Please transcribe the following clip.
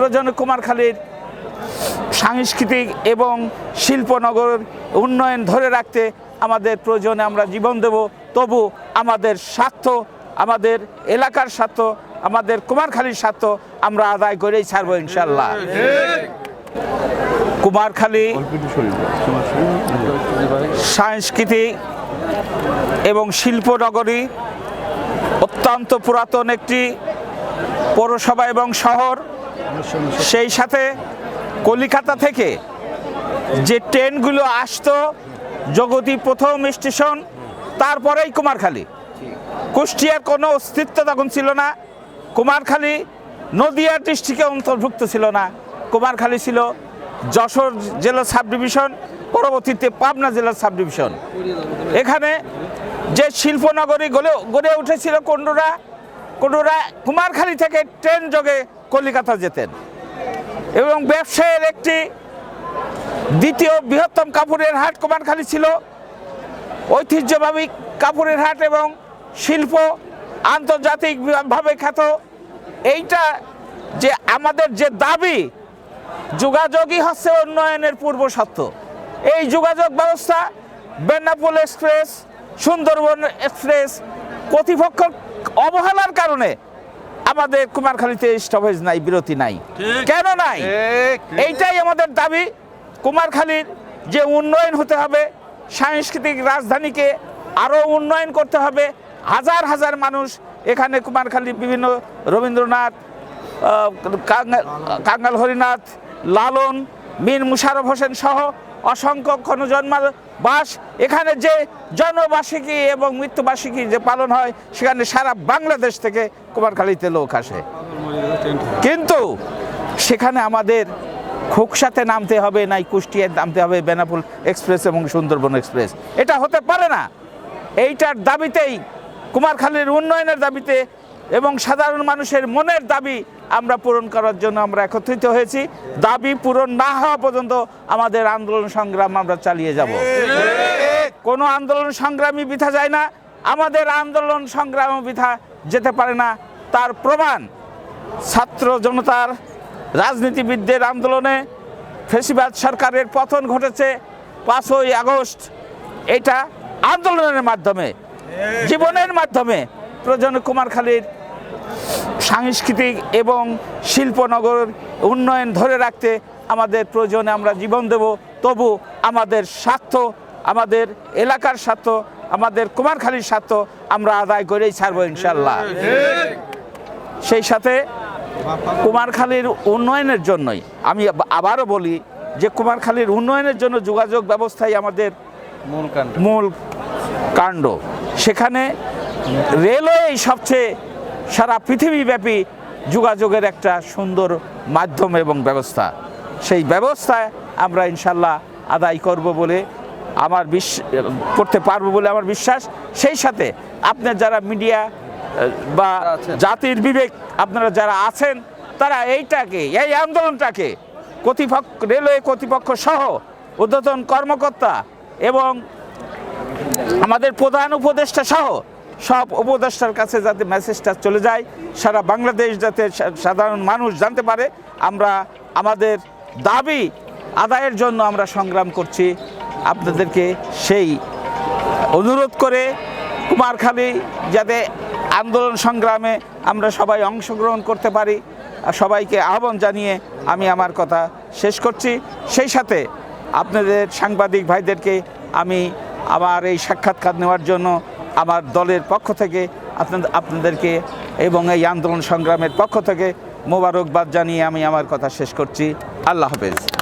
প্রয়োজনে কুমারখালীর সাংস্কৃতিক এবং শিল্পনগর উন্নয়ন ধরে রাখতে আমাদের প্রয়োজনে আমরা জীবন দেব। তবু আমাদের স্বার্থ, আমাদের এলাকার স্বার্থ, আমাদের কুমারখালীর স্বার্থ আমরা আদায় করেই ছাড়বো ইনশাল্লাহ কুমারখালী সাংস্কৃতিক এবং শিল্পনগরী অত্যন্ত পুরাতন একটি পৌরসভা এবং শহর। সেই সাথে কলিকাতা থেকে যে ট্রেনগুলো আসতো জগতী প্রথম স্টেশন, তারপরেই কুমারখালী। কুষ্টিয়ার কোনো অস্তিত্ব তখন ছিল না। কুমারখালী নদিয়া ডিস্ট্রিক্টে অন্তর্ভুক্ত ছিল না। কুমারখালী ছিল যশোর জেলা সাব ডিভিশন পরবর্তীতে পাবনা জেলার সাব ডিভিশন এখানে যে শিল্পনগরী গড়ে গড়ে উঠেছিল কোনরা কোনরা কুমারখালী থেকে ট্রেন যোগে কলিকাতা যেতেন। এবং ব্যবসায়ের একটি দ্বিতীয় বৃহত্তম কাপড়ের হাট কুমারখালী ছিল। ঐতিহ্যবাহী কাপড়ের হাট এবং শিল্প আন্তর্জাতিকভাবে খ্যাত। এইটা যে আমাদের যে দাবি, যোগাযোগই হচ্ছে উন্নয়নের পূর্ব সত্য এই যোগাযোগ ব্যবস্থা বেনাপোল এক্সপ্রেস, সুন্দরবন এক্সপ্রেস কর্তৃপক্ষ অবহেলার কারণে আমাদের কুমারখালীতে স্টপেজ নাই বিরতি নাই। কেন নাই? এইটাই আমাদের দাবি। কুমারখালীর যে উন্নয়ন হতে হবে সাংস্কৃতিক রাজধানীকে আরও উন্নয়ন করতে হবে হাজার হাজার মানুষ এখানে কুমারখালী বিভিন্ন রবীন্দ্রনাথ কাঙ্গাল হরিনাথ লালন মীর মুশারফ হোসেন সহ অসংখ্য ক্ষণজন্মার বাস। এখানে যে জন্মবার্ষিকী এবং মৃত্যুবার্ষিকী যে পালন হয়, সেখানে সারা বাংলাদেশ থেকে কুমারখালীতে লোক আসে। কিন্তু সেখানে আমাদের খোকসাতে নামতে হবে, নাই কুষ্টিয়ায় নামতে হবে বেনাপুল এক্সপ্রেস এবং সুন্দরবন এক্সপ্রেস। এটা হতে পারে না। এইটার দাবিতেই কুমারখালীর উন্নয়নের দাবিতে এবং সাধারণ মানুষের মনের দাবি আমরা পূরণ করার জন্য আমরা একত্রিত হয়েছি। দাবি পূরণ না হওয়া পর্যন্ত আমাদের আন্দোলন সংগ্রাম আমরা চালিয়ে যাব। কোনো আন্দোলন সংগ্রামী বৃথা যায় না। আমাদের আন্দোলন সংগ্রাম বৃথা যেতে পারে না। তার প্রমাণ ছাত্র জনতার রাজনীতিবিদদের আন্দোলনে ফেসিবাদ সরকারের পতন ঘটেছে পাঁচই আগস্ট। এটা আন্দোলনের মাধ্যমে, জীবনের মাধ্যমে। প্রয়োজন কুমারখালীর সাংস্কৃতিক এবং শিল্পনগর উন্নয়ন ধরে রাখতে আমাদের প্রয়োজনে আমরা জীবন দেব। তবু আমাদের স্বার্থ আমাদের এলাকার স্বার্থ আমাদের কুমারখালীর স্বার্থ আমরা আদায় করেই ছাড়বো ইনশাল্লাহ সেই সাথে কুমারখালীর উন্নয়নের জন্যই আমি আবারও বলি যে কুমারখালীর উন্নয়নের জন্য যোগাযোগ ব্যবস্থাই আমাদের মূল কাণ্ড। মূল কাণ্ড। সেখানে রেলওয়ে সবচেয়ে সারা পৃথিবীব্যাপী যোগাযোগের একটা সুন্দর মাধ্যম এবং ব্যবস্থা। সেই ব্যবস্থায় আমরা ইনশাল্লাহ আদায় করব বলে আমার বিশ করতে পারব বলে আমার বিশ্বাস। সেই সাথে আপনার যারা মিডিয়া বা জাতির বিবেক আপনারা যারা আছেন তারা এইটাকে এই আন্দোলনটাকে কর্তৃপক্ষ রেলওয়ে কর্তৃপক্ষ সহ ঊর্ধ্বতন কর্মকর্তা এবং আমাদের প্রধান উপদেষ্টা সহ সব উপদেষ্টার কাছে যাতে মেসেজটা চলে যায়, সারা বাংলাদেশ যাতে সাধারণ মানুষ জানতে পারে, আমরা আমাদের দাবি আদায়ের জন্য আমরা সংগ্রাম করছি। আপনাদেরকে সেই অনুরোধ করে কুমারখালী যাতে আন্দোলন সংগ্রামে আমরা সবাই অংশগ্রহণ করতে পারি সবাইকে আহ্বান জানিয়ে আমি আমার কথা শেষ করছি। সেই সাথে আপনাদের সাংবাদিক ভাইদেরকে আমি আমার এই সাক্ষাৎকার নেওয়ার জন্য আমার দলের পক্ষ থেকে, আপনাদের, আপনাদেরকে এবং এই আন্দোলন সংগ্রামের পক্ষ থেকে মোবারকবাদ জানিয়ে আমি আমার কথা শেষ করছি। আল্লাহ হাফেজ।